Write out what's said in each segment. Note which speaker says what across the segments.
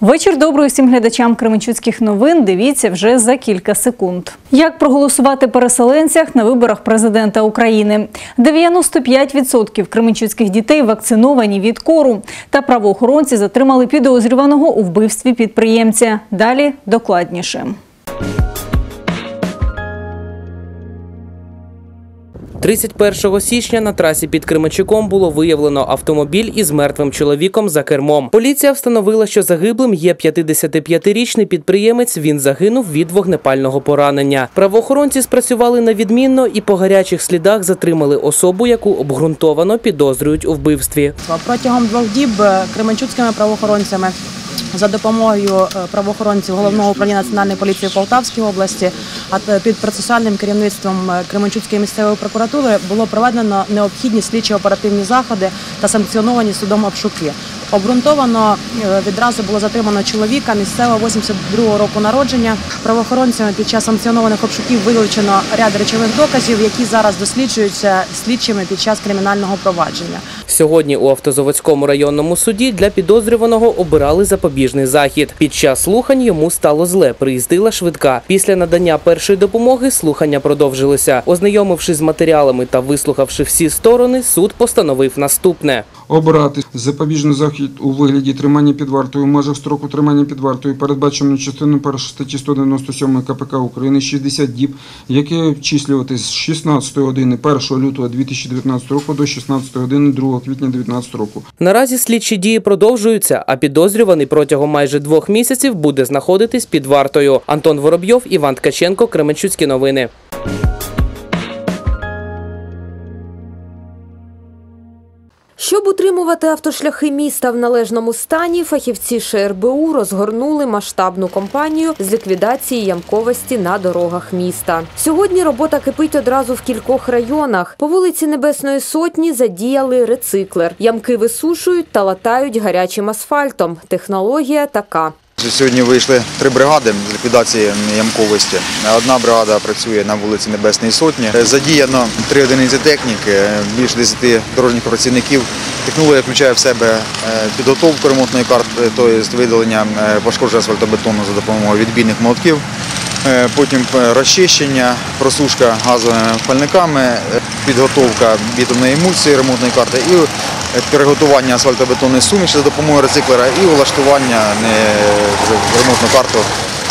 Speaker 1: Вечір добрий усім глядачам Кременчуцьких новин. Дивіться вже за кілька секунд. Як проголосувати переселенцях на виборах президента України? 95% кременчуцьких дітей вакциновані від кору. Та правоохоронці затримали підозрюваного у вбивстві підприємця. Далі докладніше.
Speaker 2: 31 січня на трасі під Кременчуком було виявлено автомобіль із мертвим чоловіком за кермом. Поліція встановила, що загиблим є 55-річний підприємець. Він загинув від вогнепального поранення. Правоохоронці спрацювали на відмінно і по гарячих слідах затримали особу, яку обґрунтовано підозрюють у вбивстві.
Speaker 3: Протягом двох діб е, кременчуцькими правоохоронцями за допомогою е, правоохоронців головного управління національної поліції в Полтавській області, а під процесуальним керівництвом е, Кременчуцької місцевої прокуратури було проведено необхідні слідчі оперативні заходи та санкціоновані судом обшуки. Обґрунтовано е, відразу було затримано чоловіка місцевого 82-го року народження. Правоохоронцями під час санкціонованих обшуків вилучено ряд речових доказів, які зараз досліджуються слідчими під час кримінального провадження.
Speaker 2: Сьогодні у автозаводському районному суді для підозрюваного обирали запобіжний захід. Під час слухань йому стало зле. Приїздила швидка. Після надання першої допомоги слухання продовжилися. Ознайомившись з матеріалами та вислухавши всі сторони, суд постановив наступне.
Speaker 4: Обрати запобіжний захід у вигляді тримання під вартою в межах строку тримання під вартою, передбаченою частиною 1 статті 197 КПК України 60 діб, яке обчислювати з 16 години 1 лютого 2019 року до 16 години 2 квітня 2019 року.
Speaker 2: Наразі слідчі дії продовжуються, а підозрюваний протягом майже двох місяців буде знаходитись під вартою. Антон Воробйов, Іван Ткаченко, Кременчуцькі новини.
Speaker 5: Щоб утримувати автошляхи міста в належному стані, фахівці ШРБУ розгорнули масштабну кампанію з ліквідації ямковості на дорогах міста. Сьогодні робота кипить одразу в кількох районах. По вулиці Небесної Сотні задіяли рециклер. Ямки висушують та латають гарячим асфальтом. Технологія така.
Speaker 6: Сьогодні вийшли три бригади з ліквідації ямковості. Одна бригада працює на вулиці Небесної Сотні. Задіяно три одиниці техніки, більше 10 дорожніх працівників. Технологія включає в себе е, підготовку ремонтної карти, тобто видалення пошкодження пошкоджень асфальтобетону за допомогою відбійних молотків. Е, Потім е, розчищення, просушка газовими пальниками, е, підготовка бітумної емульсії ремонтної карти і приготування асфальтобетонної суміші за допомогою рециклера і влаштування ремонтну карту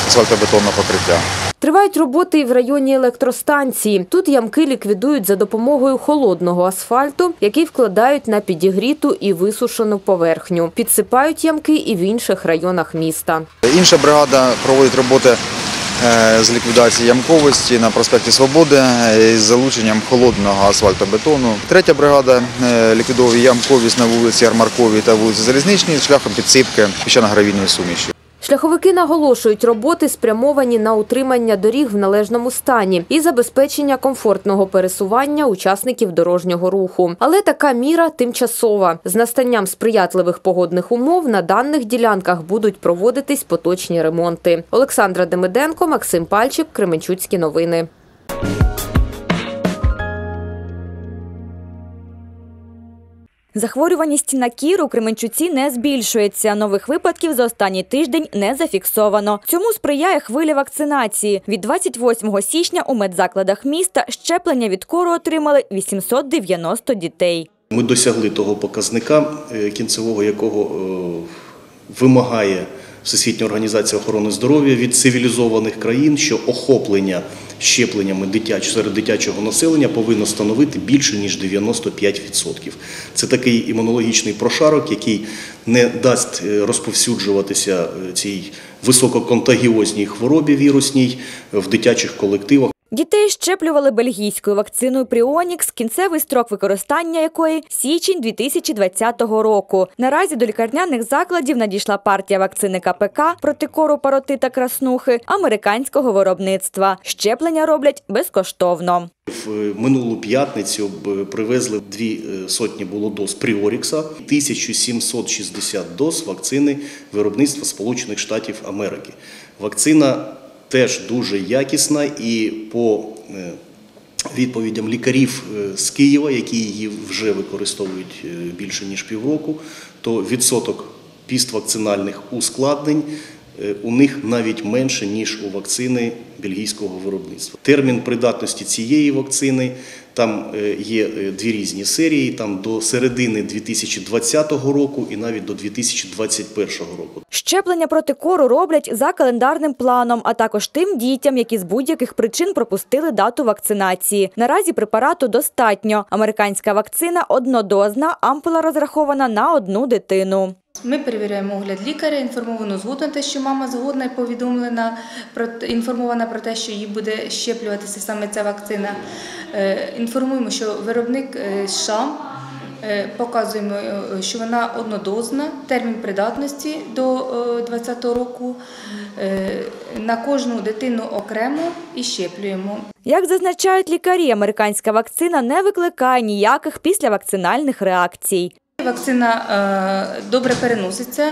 Speaker 6: асфальтобетонного покриття.
Speaker 5: Тривають роботи і в районі електростанції. Тут ямки ліквідують за допомогою холодного асфальту, який вкладають на підігріту і висушену поверхню. Підсипають ямки і в інших районах міста.
Speaker 6: Інша бригада проводить роботи з ліквідації ямковості на проспекті Свободи з із залученням холодного асфальтобетону. Третя бригада е, ліквідовує ямковість на вулиці Армарковій та вулиці Залізничній шляхом підсипки піщано-гравійної суміші.
Speaker 5: Шляховики наголошують, роботи спрямовані на утримання доріг в належному стані і забезпечення комфортного пересування учасників дорожнього руху. Але така міра тимчасова. З настанням сприятливих погодних умов на даних ділянках будуть проводитись поточні ремонти. Олександра Демиденко, Максим Пальчик, Кременчуцькі новини.
Speaker 7: Захворюваність на кір у Кременчуці не збільшується. Нових випадків за останній тиждень не зафіксовано. Цьому сприяє хвиля вакцинації. Від 28 січня у медзакладах міста щеплення від кору отримали 890 дітей.
Speaker 8: Ми досягли того показника, е, кінцевого якого е, вимагає Всесвітня організація охорони здоров'я від цивілізованих країн, що охоплення щепленнями дитяч, серед дитячого населення повинно становити більше ніж 95%. Це такий імунологічний прошарок, який не дасть е, розповсюджуватися е, цій висококонтагіозній хворобі вірусній в дитячих колективах.
Speaker 7: Дітей щеплювали бельгійською вакциною Пріонікс, кінцевий строк використання якої січень 2020 року. Наразі до лікарняних закладів надійшла партія вакцини КПК проти кору, пароти та краснухи американського виробництва. Щеплення роблять безкоштовно.
Speaker 8: В минулу п'ятницю привезли дві е, сотні було доз Пріорікса, 1760 доз вакцини виробництва Сполучених Штатів Америки. Вакцина теж дуже якісна і по е, відповідям лікарів е, з Києва, які її вже використовують е, більше ніж півроку, то відсоток піствакцинальних ускладнень у них навіть менше, ніж у вакцини бельгійського виробництва. Термін придатності цієї вакцини там е, є е, дві різні серії, там до середини 2020 року і навіть до 2021 року.
Speaker 7: Щеплення проти кору роблять за календарним планом, а також тим дітям, які з будь-яких причин пропустили дату вакцинації. Наразі препарату достатньо. Американська вакцина однодозна, ампула розрахована на одну дитину.
Speaker 9: Ми перевіряємо огляд лікаря, інформовано згодна те, що мама згодна і повідомлена про інформована про те, що їй буде щеплюватися саме ця вакцина. Інформуємо, що виробник е, США. Е, Показуємо, е, що вона однодозна, термін придатності до 2020 року. На кожну дитину окремо і щеплюємо.
Speaker 7: Як зазначають лікарі, американська вакцина не викликає ніяких післявакцинальних реакцій.
Speaker 9: Вакцина добре переноситься.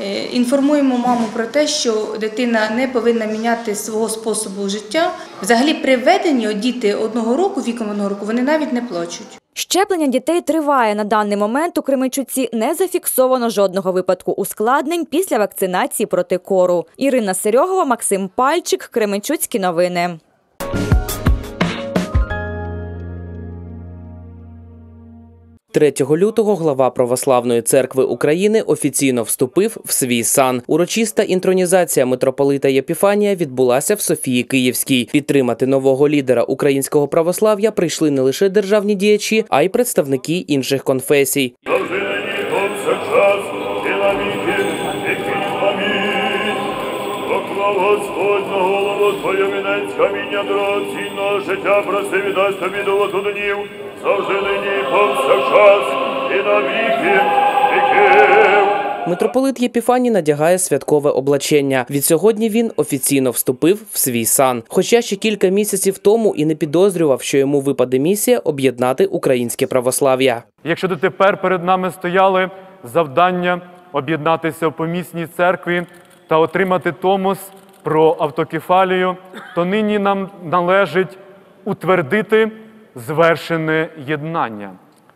Speaker 9: Е, Інформуємо маму про те, що дитина не повинна міняти свого способу життя. Взагалі, при введенні діти одного року, віком одного року, вони навіть не плачуть.
Speaker 7: Щеплення дітей триває. На даний момент у Кременчуці не зафіксовано жодного випадку ускладнень після вакцинації проти кору. Ірина Серьогова, Максим Пальчик, Кременчуцькі новини.
Speaker 2: – 3 лютого глава Православної церкви України офіційно вступив в свій сан. Урочиста інтронізація митрополита Єпіфанія відбулася в Софії Київській. Підтримати нового лідера українського православ'я прийшли не лише державні діячі, а й представники інших конфесій.
Speaker 10: Господь на голову твою вінець каміння дорогоцінного життя, проси віддасть тобі до днів, завжди нині повсякчас і на віки віків.
Speaker 2: Митрополит Єпіфаній надягає святкове облачення. Відсьогодні він офіційно вступив в свій сан. Хоча ще кілька місяців тому і не підозрював, що йому випаде місія об'єднати українське православ'я.
Speaker 11: Якщо дотепер перед нами стояли завдання об'єднатися в помісній церкві та отримати томос про автокефалію, то нині нам належить утвердити звершене єднання,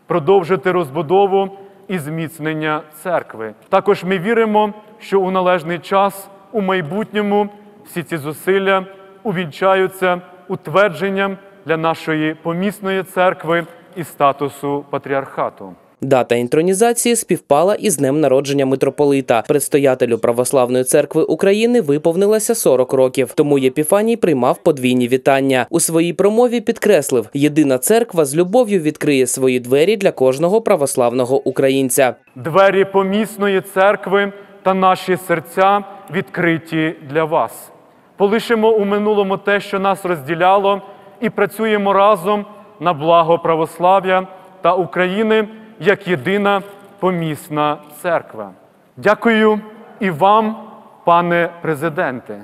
Speaker 11: продовжити розбудову і зміцнення церкви. Також ми віримо, що у належний час у майбутньому всі ці зусилля увінчаються утвердженням для нашої помісної церкви і статусу патріархату.
Speaker 2: Дата інтронізації співпала із днем народження митрополита. Предстоятелю Православної церкви України виповнилося 40 років. Тому Єпіфаній приймав подвійні вітання. У своїй промові підкреслив: єдина церква з любов'ю відкриє свої двері для кожного православного українця.
Speaker 11: Двері помісної церкви та наші серця відкриті для вас. Полишимо у минулому те, що нас розділяло, і працюємо разом на благо православ'я та України як єдина помісна церква. Дякую і вам, пане президенте,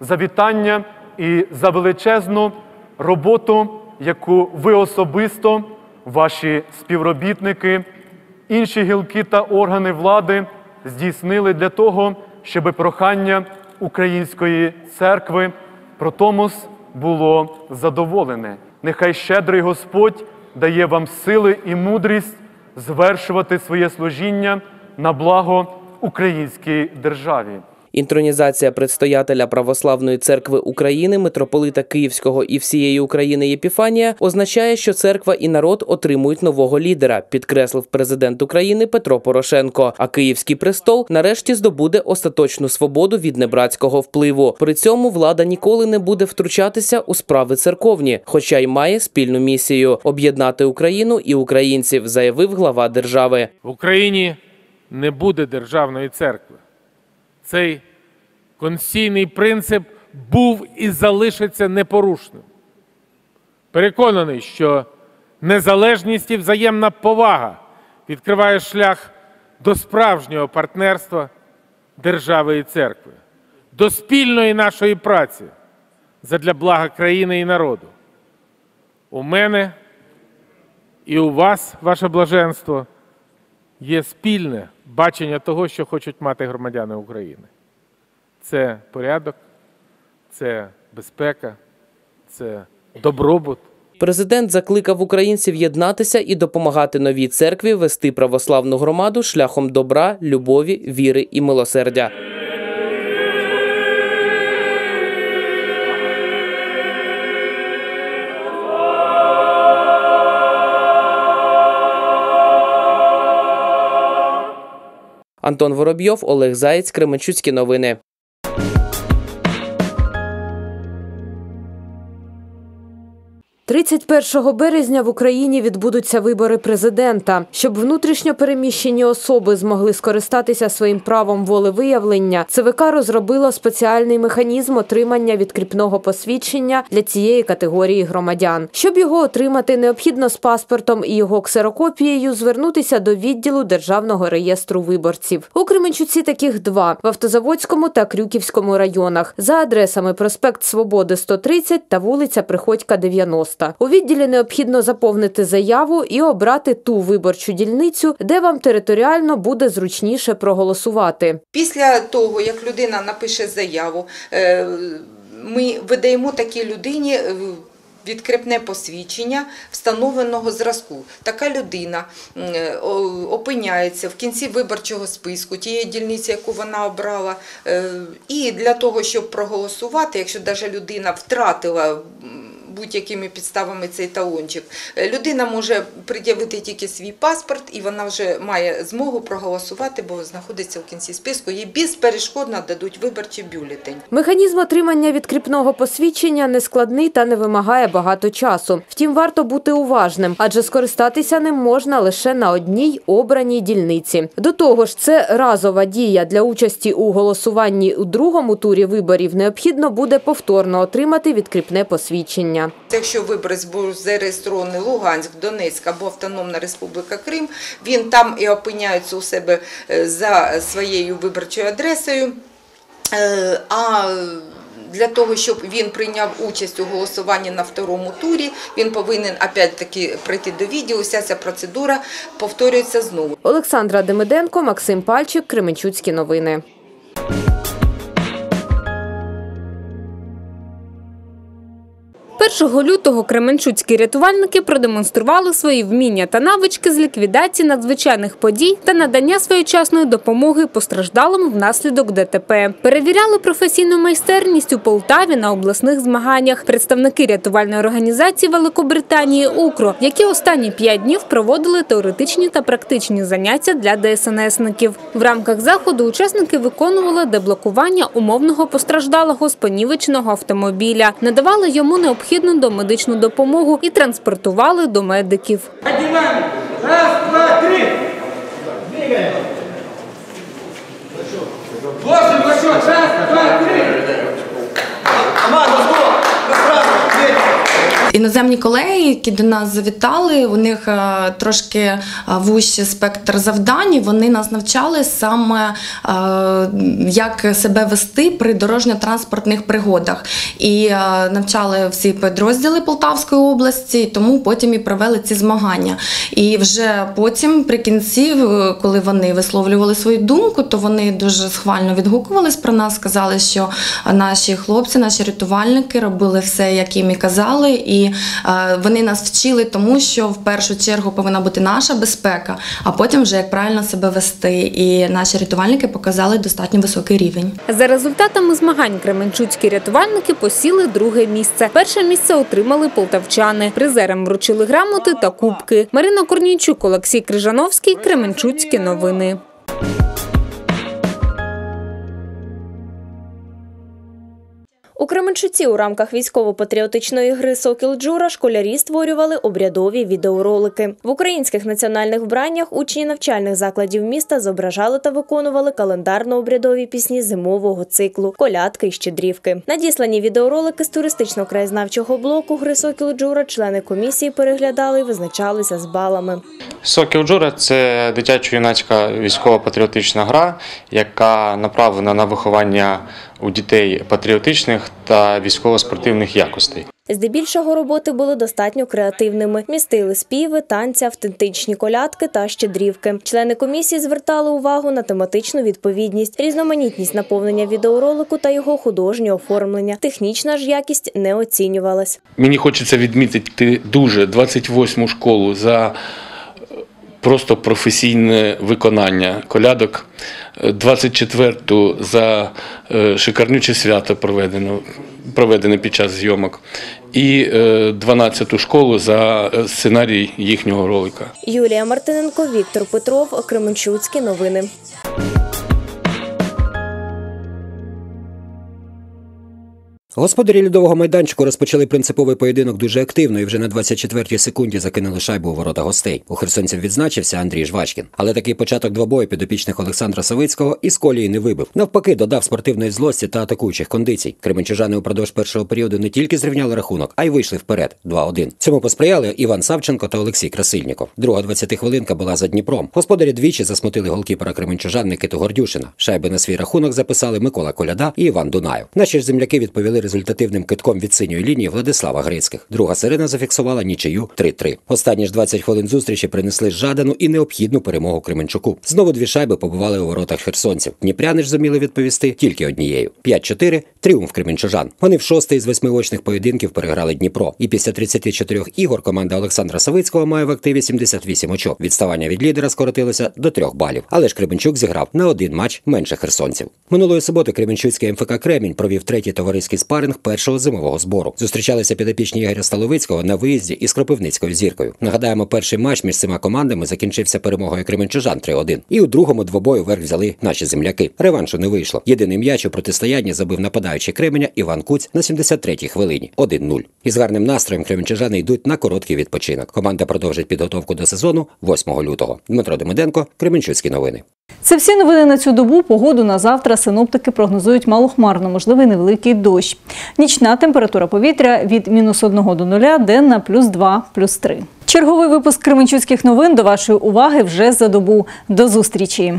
Speaker 11: за вітання і за величезну роботу, яку ви особисто, ваші співробітники, інші гілки та органи влади здійснили для того, щоб прохання української церкви про Томос було задоволене. Нехай щедрий Господь дає вам сили і мудрість звершувати своє служіння на благо українській державі.
Speaker 2: Інтронізація предстоятеля Православної церкви України, митрополита Київського і всієї України Єпіфанія означає, що церква і народ отримують нового лідера, підкреслив президент України Петро Порошенко. А Київський престол нарешті здобуде остаточну свободу від небратського впливу. При цьому влада ніколи не буде втручатися у справи церковні, хоча й має спільну місію об'єднати Україну і українців, заявив глава держави.
Speaker 12: В Україні не буде державної церкви. Цей конституційний принцип був і залишиться непорушним. Переконаний, що незалежність і взаємна повага відкриває шлях до справжнього партнерства держави і церкви, до спільної нашої праці задля блага країни і народу. У мене і у вас, ваше блаженство, є спільне бачення того, що хочуть мати громадяни України. Це порядок, це безпека, це добробут.
Speaker 2: Президент закликав українців єднатися і допомагати новій церкві вести православну громаду шляхом добра, любові, віри і милосердя. Антон Воробйов, Олег Заєць, Кременчуцькі новини.
Speaker 5: – 31 березня в Україні відбудуться вибори президента. Щоб внутрішньо переміщені особи змогли скористатися своїм правом волевиявлення, ЦВК розробило спеціальний механізм отримання відкріпного посвідчення для цієї категорії громадян. Щоб його отримати, необхідно з паспортом і його ксерокопією звернутися до відділу Державного реєстру виборців. У Кременчуці таких два – в Автозаводському та Крюківському районах за адресами проспект Свободи 130 та вулиця Приходька 90. У відділі необхідно заповнити заяву і обрати ту виборчу дільницю, де вам територіально буде зручніше проголосувати.
Speaker 13: Після того, як людина напише заяву, е, ми видаємо такій людині е, відкрепне посвідчення встановленого зразку. Така людина е, опиняється в кінці виборчого списку тієї дільниці, яку вона обрала. І для того, щоб проголосувати, якщо навіть людина втратила будь-якими підставами цей талончик, е, людина може пред'явити тільки свій паспорт, і вона вже має змогу проголосувати, бо знаходиться в кінці списку. Їй безперешкодно дадуть виборчий бюлетень.
Speaker 5: Механізм отримання відкріпного посвідчення нескладний та не вимагає багато часу. Втім, варто бути уважним, адже скористатися ним можна лише на одній обраній дільниці. До того ж, це разова дія для участі у голосуванні у другому турі виборів. Необхідно буде повторно отримати відкріпне посвідчення.
Speaker 13: Якщо виборець був зареєстрований Луганськ, Донецьк або Автономна Республіка Крим, він там і опиняється у себе е, за своєю виборчою адресою. Е, А для того, щоб він прийняв участь у голосуванні на второму турі, він повинен опять-таки прийти до відділу. Вся ця процедура повторюється знову.
Speaker 5: Олександра Демиденко, Максим Пальчик, Кременчуцькі новини.
Speaker 14: 1 лютого кременчуцькі рятувальники продемонстрували свої вміння та навички з ліквідації надзвичайних подій та надання своєчасної допомоги постраждалим внаслідок ДТП. Перевіряли професійну майстерність у Полтаві на обласних змаганнях представники рятувальної організації Великобританії УКРО, які останні п'ять днів проводили теоретичні та практичні заняття для ДСНСників. В рамках заходу учасники виконували деблокування умовного постраждалого з автомобіля, надавали йому необхідну домедичну допомогу і транспортували до медиків.
Speaker 15: Раз, два, три. Двигаємо. Расчет. Раз, два, три. Команда.
Speaker 16: Іноземні колеги, які до нас завітали, у них е, трошки е, вужчий спектр завдань. Вони нас навчали саме, е, як себе вести при дорожньо-транспортних пригодах. І навчали всі підрозділи Полтавської області, тому потім і провели ці змагання. І вже потім, при кінці, коли вони висловлювали свою думку, то вони дуже схвально відгукувались про нас, сказали, що наші хлопці, наші рятувальники робили все, як їм і казали, і е, вони нас вчили тому, що в першу чергу повинна бути наша безпека, а потім вже як правильно себе вести. І наші рятувальники показали достатньо високий рівень.
Speaker 14: За результатами змагань кременчуцькі рятувальники посіли друге місце. Перше місце отримали полтавчани. Призерам вручили грамоти та кубки. Марина Корнійчук, Олексій Крижановський, Кременчуцькі новини.
Speaker 17: У Кременчуці у рамках військово-патріотичної гри Сокіл Джура школярі створювали обрядові відеоролики. В українських національних вбраннях учні навчальних закладів міста зображали та виконували календарно-обрядові пісні зимового циклу, колядки і щедрівки. Надіслані відеоролики з туристично-краєзнавчого блоку гри Сокіл Джура члени комісії переглядали і визначалися з балами.
Speaker 18: Сокіл Джура це дитячо-юнацька військово-патріотична гра, яка направлена на виховання у дітей патріотичних та військово-спортивних якостей.
Speaker 17: Здебільшого роботи були достатньо креативними. Містили співи, танці, автентичні колядки та щедрівки. Члени комісії звертали увагу на тематичну відповідність, різноманітність наповнення відеоролику та його художнє оформлення. Технічна ж якість не оцінювалась.
Speaker 12: Мені хочеться відмітити дуже 28-му школу за просто професійне виконання колядок, е, 24-ту за е, шикарнюче свято проведено, проведене під час зйомок, і е, 12-ту школу за е, сценарій їхнього ролика.
Speaker 17: Юлія Мартиненко, Віктор Петров, Кременчуцькі новини.
Speaker 19: Господарі льодового майданчику розпочали принциповий поєдинок дуже активно і вже на 24-й секунді закинули шайбу у ворота гостей. У херсонців відзначився Андрій Жвачкін. Але такий початок двобою підопічних Олександра Савицького із колії не вибив. Навпаки, додав спортивної злості та атакуючих кондицій. Кременчужани упродовж першого періоду не тільки зрівняли рахунок, а й вийшли вперед 2-1. Цьому посприяли Іван Савченко та Олексій Красильніков. Друга 20-хвилинка була за Дніпром. Господарі двічі засмутили голкіпера Кременчужан Никиту Гордюшина. Шайби на свій рахунок записали Микола Коляда і Іван Дунаєв. Наші ж земляки відповіли результативним китком від синьої лінії Владислава Грицьких. Друга сирена зафіксувала нічию 3-3. Останні ж 20 хвилин зустрічі принесли жадану і необхідну перемогу Кременчуку. Знову дві шайби побували у воротах херсонців. Дніпряни ж зуміли відповісти тільки однією. 5-4 – тріумф кременчужан. Вони в шостий з восьми очних поєдинків переграли Дніпро. І після 34 ігор команда Олександра Савицького має в активі 78 очок. Відставання від лідера скоротилося до трьох балів. Але ж Кременчук зіграв на один матч менше херсонців. Минулої суботи Кременчуцький МФК Кремінь провів третій товариський спаринг першого зимового збору. Зустрічалися підопічні Ігоря Столовицького на виїзді із Кропивницькою зіркою. Нагадаємо, перший матч між цими командами закінчився перемогою Кременчужан 3-1. І у другому двобою верх взяли наші земляки. Реваншу не вийшло. Єдиний м'яч у протистоянні забив нападаючий Кременя Іван Куць на 73-й хвилині 1-0. Із гарним настроєм кременчужани йдуть на короткий відпочинок. Команда продовжить підготовку до сезону 8 лютого. Дмитро Демиденко, Кременчуцькі новини.
Speaker 1: Це всі новини на цю добу. Погоду на завтра синоптики прогнозують малохмарно, можливий невеликий дощ. Нічна температура повітря від мінус 1 до 0, денна плюс 2, плюс 3. Черговий випуск Кременчуцьких новин до вашої уваги вже за добу. До зустрічі!